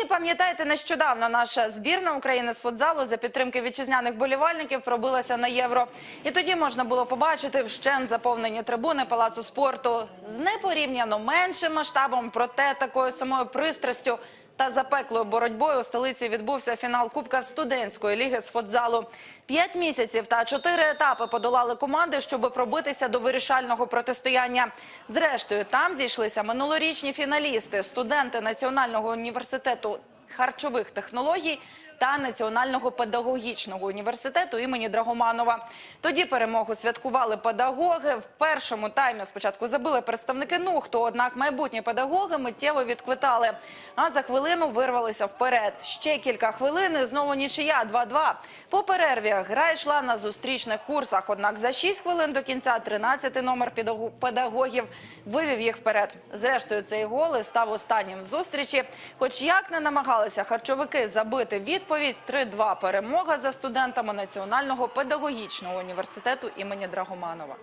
І пам'ятаєте, нещодавно наша збірна України з футзалу за підтримки вітчизняних болівальників пробилася на євро. І тоді можна було побачити вщен заповнені трибуни палацу спорту з непорівняно меншим масштабом, проте такою самою пристрастю. Та запеклою боротьбою у столиці відбувся фінал Кубка студентської ліги з футзалу. П'ять місяців та чотири етапи подолали команди, щоб пробитися до вирішального протистояння. Зрештою, там зійшлися минулорічні фіналісти, студенти Національного університету харчових технологій та Національного педагогічного університету імені Драгоманова. Тоді перемогу святкували педагоги. В першому таймі спочатку забили представники НУХТу, однак майбутні педагоги миттєво відквитали. А за хвилину вирвалися вперед. Ще кілька хвилин і знову нічия 2-2. По перерві гра йшла на зустрічних курсах. Однак за 6 хвилин до кінця 13-й номер педагогів вивів їх вперед. Зрештою, цей гол став останнім зустрічі. Хоч як не намагалися харчовики забити відповідь, 3-2 перемога за студентами Національного педагогічного університету імені Драгоманова.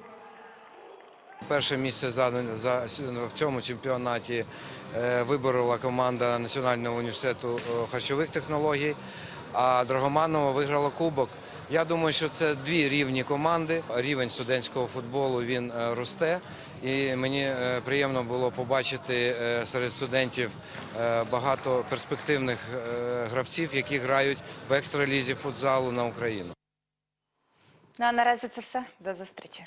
Перше місце в цьому чемпіонаті е, виборола команда Національного університету е, харчових технологій, а Драгоманова виграла кубок. Я думаю, що це дві рівні команди. Рівень студентського футболу він е, росте. І мені е, приємно було побачити е, серед студентів багато перспективних гравців, які грають в екстралізі футзалу на Україну. Ну а наразі це все. До зустрічі.